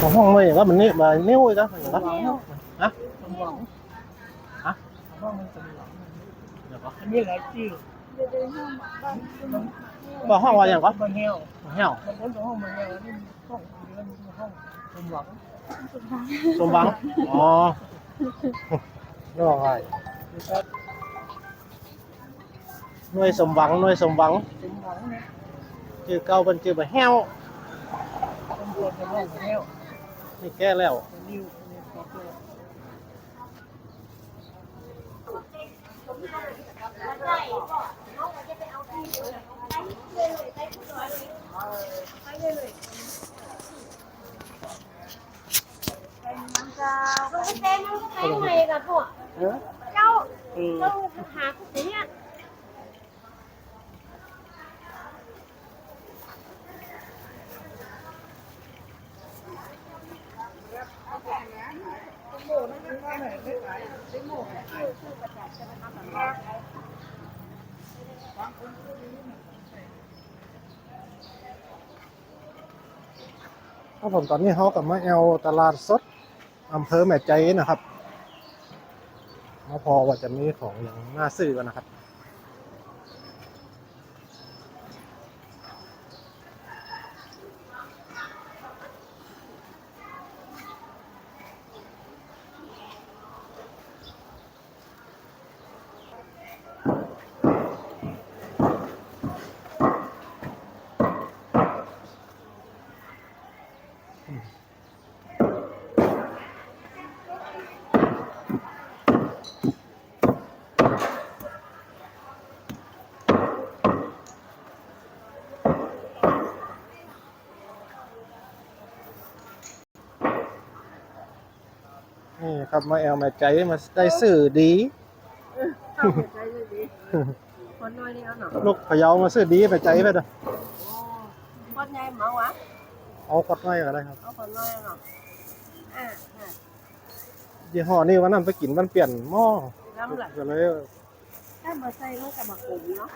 ของห้องเลยอย่างก็มันนี่มานิ้วอีกแล้วอย่างก็ฮะสมหวังฮะว่ามันสมหวังเดี๋ยวก็อันนี้หลายชื่อบอกห้องว่าอย่างก็บางแห้วเหี่ยวบางคนก็ห้องบางแห้วนี่ห้องเดือนห้องสมหวังสมบังอ๋อนี่ว่าไงนะครหน่วยสมหวังหน่วยสมหวังสมหวังนะชื่อเก่าเป็นชื่อแบบแห้วตำรวจเป็นห้องบา ห้วนี่แก้แล้วเป็นนิ้วเป็นครอบครัวเจ้าก็ให้เต้นมันก็แทงให้กับพวกเออเจ้าเออเจ้าหาผู้เนี่ย ครับผมตอนนี้เขากับมาแอลตลาดสดอำเภอแม่ใจนะครับมาพอว่าจะมีของอย่างน่าซื้อกันนะครับ นี่ครับมาแอลแม่ใจมาได้ซื้อดีเข้าไปใช้เลยดิคนน้อยนี่เอาหน่อยลูกพะเยามาซื้อดีแม่ใจไปเด้อคนใหญ่มาวะ เอากดไว้ก็ได้ครับ เอาคนน้อยเอาหน่อยอ่ายี่ห้อนี้วันนั้นไปกินมันเปลี่ยนหม้อน้ำไหลก็เลยถ้ามาใส่มันกับมากลุ่มเนาะ